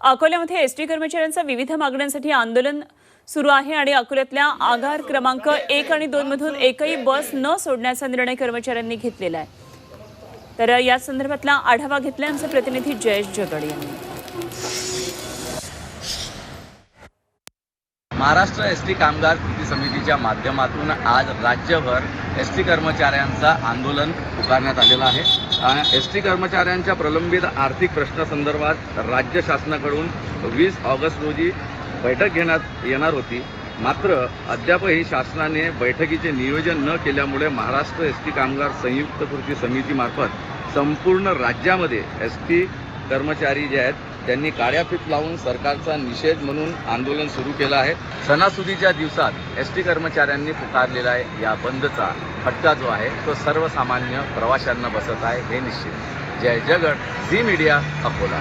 अकोल्यामध्ये एसटी कर्मचाऱ्यांचं विविध मागण्यांसाठी आंदोलन सुरू आहे आणि अकोल्यातल्या आगार क्रमांक एक आणि दोन मधून एकही बस न सोडण्याचा निर्णय कर्मचाऱ्यांनी घेतलेला आहे. तर या संदर्भातला आढावा घेतला आमचे प्रतिनिधी जयेश जगड यांनी. महाराष्ट्र एस टी कामगार कृती समितीच्या माध्यमातून आज राज्यभर एस टी कर्मचाऱ्यांचा आंदोलन पुकारण्यात आलेलं आहे. एस टी कर्मचाऱ्यांच्या प्रलंबित आर्थिक प्रश्नासंदर्भात राज्य शासनाकडून वीस ऑगस्ट रोजी बैठक घेण्यात येणार होती. मात्र अद्यापही शासनाने बैठकीचे नियोजन न केल्यामुळे महाराष्ट्र एस टी कामगार संयुक्त कृती समितीमार्फत संपूर्ण राज्यामध्ये एस टी कर्मचारी जे आहेत त्यांनी काळ्याफीत लावून सरकारचा निषेध म्हणून आंदोलन सुरू केलं आहे. सणासुदीच्या दिवसात एस टी कर्मचाऱ्यांनी पुकारलेला आहे या बंदचा फटका जो आहे तो सर्वसामान्य प्रवाशांना बसत आहे हे निश्चित. जय जगत झी मीडिया अकोला.